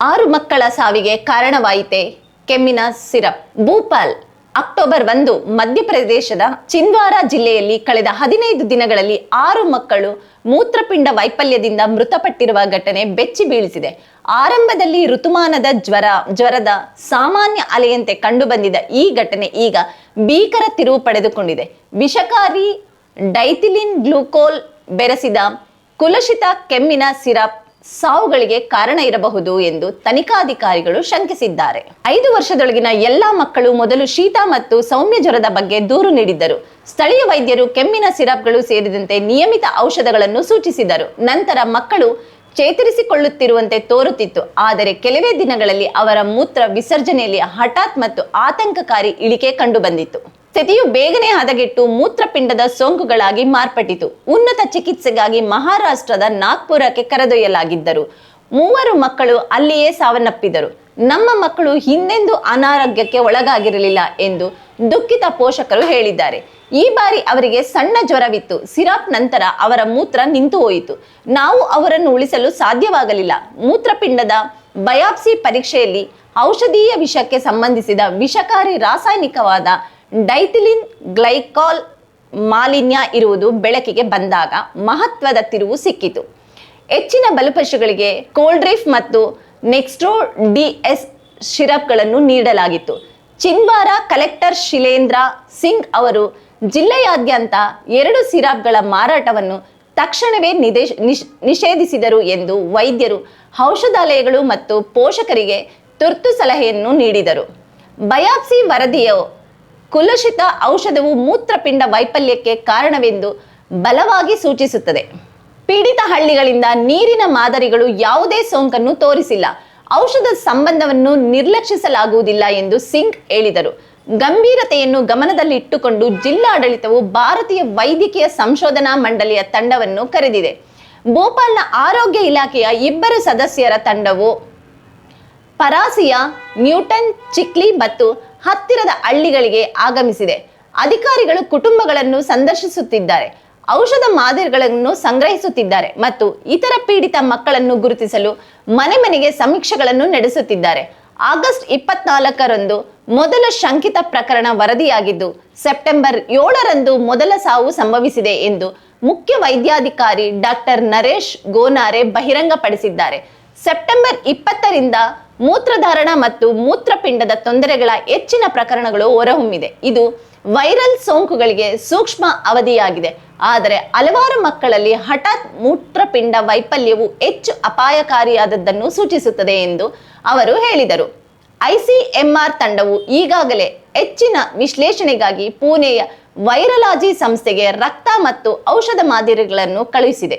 ಆರು ಮಕ್ಕಳ ಸಾವಿಗೆ ಕಾರಣವಾಯಿತೆ. ಕೆಮ್ಮಿನ ಸಿರಪ್. ಭೂಪಾಲ್, ಅಕ್ಟೋಬರ್ ಒಂದು, ಮಧ್ಯಪ್ರದೇಶದ ಚಿಂದ್ವಾರ ಜಿಲ್ಲೆಯಲ್ಲಿ ಕಳೆದ ಹದಿನೈದು ದಿನಗಳಲ್ಲಿ ಆರು ಮಕ್ಕಳು ಮೂತ್ರಪಿಂಡ ವೈಫಲ್ಯದಿಂದ ಮೃತಪಟ್ಟಿರುವ ಘಟನೆ ಬೆಚ್ಚಿ ಬೀಳಿಸಿದೆ. ಆರಂಭದಲ್ಲಿ ಋತುಮಾನದ ಜ್ವರ, ಜ್ವರದ ಸಾಮಾನ್ಯ ಅಲೆಯಂತೆ ಕಂಡುಬಂದಿದ್ದ ಈ ಘಟನೆ ಈಗ ಭೀಕರ ತಿರುವು ಪಡೆದುಕೊಂಡಿದೆ. ವಿಷಕಾರಿ ಡೈಥಿಲಿನ್ ಗ್ಲೂಕೋಲ್ ಬೆರೆಸಿದ ಕುಲಶಿತ ಕೆಮ್ಮಿನ ಸಿರಪ್ ಸಾವುಗಳಿಗೆ ಕಾರಣ ಇರಬಹುದು ಎಂದು ತನಿಖಾಧಿಕಾರಿಗಳು ಶಂಕಿಸಿದ್ದಾರೆ. ಐದು ವರ್ಷದೊಳಗಿನ ಎಲ್ಲಾ ಮಕ್ಕಳು ಮೊದಲು ಶೀತ ಮತ್ತು ಸೌಮ್ಯ ಜ್ವರದ ಬಗ್ಗೆ ದೂರು ನೀಡಿದ್ದರು. ಸ್ಥಳೀಯ ವೈದ್ಯರು ಕೆಮ್ಮಿನ ಸಿರಪ್ಗಳು ಸೇರಿದಂತೆ ನಿಯಮಿತ ಔಷಧಗಳನ್ನು ಸೂಚಿಸಿದರು. ನಂತರ ಮಕ್ಕಳು ಚೇತರಿಸಿಕೊಳ್ಳುತ್ತಿರುವಂತೆ ತೋರುತ್ತಿತ್ತು. ಆದರೆ ಕೆಲವೇ ದಿನಗಳಲ್ಲಿ ಅವರ ಮೂತ್ರ ವಿಸರ್ಜನೆಯಲ್ಲಿ ಹಠಾತ್ ಮತ್ತು ಆತಂಕಕಾರಿ ಇಳಿಕೆ ಕಂಡುಬಂದಿತ್ತು. ಸ್ಥಿತಿಯು ಬೇಗನೆ ಹದಗೆಟ್ಟು ಮೂತ್ರಪಿಂಡದ ಸೋಂಕುಗಳಾಗಿ ಮಾರ್ಪಟ್ಟಿತು. ಉನ್ನತ ಚಿಕಿತ್ಸೆಗಾಗಿ ಮಹಾರಾಷ್ಟ್ರದ ನಾಗ್ಪುರಕ್ಕೆ ಕರೆದೊಯ್ಯಲಾಗಿದ್ದರು. ಮೂವರು ಮಕ್ಕಳು ಅಲ್ಲಿಯೇ ಸಾವನ್ನಪ್ಪಿದರು. ನಮ್ಮ ಮಕ್ಕಳು ಹಿಂದೆಂದೂ ಅನಾರೋಗ್ಯಕ್ಕೆ ಒಳಗಾಗಿರಲಿಲ್ಲ ಎಂದು ದುಃಖಿತ ಪೋಷಕರು ಹೇಳಿದ್ದಾರೆ. ಈ ಬಾರಿ ಅವರಿಗೆ ಸಣ್ಣ ಜ್ವರವಿತ್ತು. ಸಿರಾಪ್ ನಂತರ ಅವರ ಮೂತ್ರ ನಿಂತು ಹೋಯಿತು ನಾವು ಅವರನ್ನು ಉಳಿಸಲು ಸಾಧ್ಯವಾಗಲಿಲ್ಲ. ಮೂತ್ರಪಿಂಡದ ಬಯಾಪ್ಸಿ ಪರೀಕ್ಷೆಯಲ್ಲಿ ಔಷಧೀಯ ವಿಷಕ್ಕೆ ಸಂಬಂಧಿಸಿದ ವಿಷಕಾರಿ ರಾಸಾಯನಿಕವಾದ ಡೈಥಿಲಿನ್ ಗ್ಲೈಕಾಲ್ ಮಾಲಿನ್ಯ ಇರುವುದು ಬೆಳಕಿಗೆ ಬಂದಾಗ ಮಹತ್ವದ ತಿರುವು ಸಿಕ್ಕಿತು. ಹೆಚ್ಚಿನ ಬಲಪಶುಗಳಿಗೆ ಕೋಲ್ಡ್ರಿಫ್ ಮತ್ತು ನೆಕ್ಸ್ಟ್ರೋ ಡಿಎಸ್ ಶಿರಪ್ಗಳನ್ನು ನೀಡಲಾಗಿತ್ತು. ಚಿನ್ವಾರ ಕಲೆಕ್ಟರ್ ಶಿಲೇಂದ್ರ ಸಿಂಗ್ ಅವರು ಜಿಲ್ಲೆಯಾದ್ಯಂತ ಎರಡು ಸಿರಪ್ಗಳ ಮಾರಾಟವನ್ನು ತಕ್ಷಣವೇ ನಿದೇಶ್ ನಿಷ್ ನಿಷೇಧಿಸಿದರು ಎಂದು ವೈದ್ಯರು, ಔಷಧಾಲಯಗಳು ಮತ್ತು ಪೋಷಕರಿಗೆ ತುರ್ತು ಸಲಹೆಯನ್ನು ನೀಡಿದರು. ಬಯಾಪ್ಸಿ ವರದಿಯು ಕುಲಷಿತ ಔಷಧವು ಮೂತ್ರಪಿಂಡ ವೈಫಲ್ಯಕ್ಕೆ ಕಾರಣವೆಂದು ಬಲವಾಗಿ ಸೂಚಿಸುತ್ತದೆ. ಪೀಡಿತ ಹಳ್ಳಿಗಳಿಂದ ನೀರಿನ ಮಾದರಿಗಳು ಯಾವುದೇ ಸೋಂಕನ್ನು ತೋರಿಸಿಲ್ಲ. ಔಷಧ ಸಂಬಂಧವನ್ನು ನಿರ್ಲಕ್ಷಿಸಲಾಗುವುದಿಲ್ಲ ಎಂದು ಸಿಂಗ್ ಹೇಳಿದರು. ಗಂಭೀರತೆಯನ್ನು ಗಮನದಲ್ಲಿಟ್ಟುಕೊಂಡು ಜಿಲ್ಲಾಡಳಿತವು ಭಾರತೀಯ ವೈದ್ಯಕೀಯ ಸಂಶೋಧನಾ ಮಂಡಳಿಯ ತಂಡವನ್ನು ಕರೆದಿದೆ. ಭೋಪಾಲ್ನ ಆರೋಗ್ಯ ಇಲಾಖೆಯ ಇಬ್ಬರು ಸದಸ್ಯರ ತಂಡವು ಪರಾಸಿಯ, ನ್ಯೂಟನ್, ಚಿಕ್ಲಿ ಮತ್ತು ಹತ್ತಿರದ ಹಳ್ಳಿಗಳಿಗೆ ಆಗಮಿಸಿದೆ. ಅಧಿಕಾರಿಗಳು ಕುಟುಂಬಗಳನ್ನು ಸಂದರ್ಶಿಸುತ್ತಿದ್ದಾರೆ. ಔಷಧ ಮಾದರಿಗಳನ್ನು ಸಂಗ್ರಹಿಸುತ್ತಿದ್ದಾರೆ ಮತ್ತು ಇತರ ಪೀಡಿತ ಮಕ್ಕಳನ್ನು ಗುರುತಿಸಲು ಮನೆ ಮನೆಗೆ ಸಮೀಕ್ಷೆಗಳನ್ನು ನಡೆಸುತ್ತಿದ್ದಾರೆ. ಆಗಸ್ಟ್ ಇಪ್ಪತ್ನಾಲ್ಕರಂದು ಮೊದಲ ಶಂಕಿತ ಪ್ರಕರಣ ವರದಿಯಾಗಿದ್ದು, ಸೆಪ್ಟೆಂಬರ್ ಏಳರಂದು ಮೊದಲ ಸಾವು ಸಂಭವಿಸಿದೆ ಎಂದು ಮುಖ್ಯ ವೈದ್ಯಾಧಿಕಾರಿ ಡಾಕ್ಟರ್ ನರೇಶ್ ಗೋನಾರೆ ಬಹಿರಂಗಪಡಿಸಿದ್ದಾರೆ. ಸೆಪ್ಟೆಂಬರ್ ಇಪ್ಪತ್ತರಿಂದ ಮೂತ್ರಧಾರಣ ಮತ್ತು ಮೂತ್ರಪಿಂಡದ ತೊಂದರೆಗಳ ಹೆಚ್ಚಿನ ಪ್ರಕರಣಗಳು ಹೊರಹೊಮ್ಮಿದೆ. ಇದು ವೈರಲ್ ಸೋಂಕುಗಳಿಗೆ ಸೂಕ್ಷ್ಮ ಅವಧಿಯಾಗಿದೆ. ಆದರೆ ಹಲವಾರು ಮಕ್ಕಳಲ್ಲಿ ಹಠಾತ್ ಮೂತ್ರಪಿಂಡ ವೈಫಲ್ಯವು ಹೆಚ್ಚು ಅಪಾಯಕಾರಿಯಾದದ್ದನ್ನು ಸೂಚಿಸುತ್ತದೆ ಎಂದು ಅವರು ಹೇಳಿದರು. ಐಸಿಎಂಆರ್ ತಂಡವು ಈಗಾಗಲೇ ಹೆಚ್ಚಿನ ವಿಶ್ಲೇಷಣೆಗಾಗಿ ಪುಣೆಯ ವೈರಲಾಜಿ ಸಂಸ್ಥೆಗೆ ರಕ್ತ ಮತ್ತು ಔಷಧ ಮಾದರಿಗಳನ್ನು ಕಳುಹಿಸಿದೆ.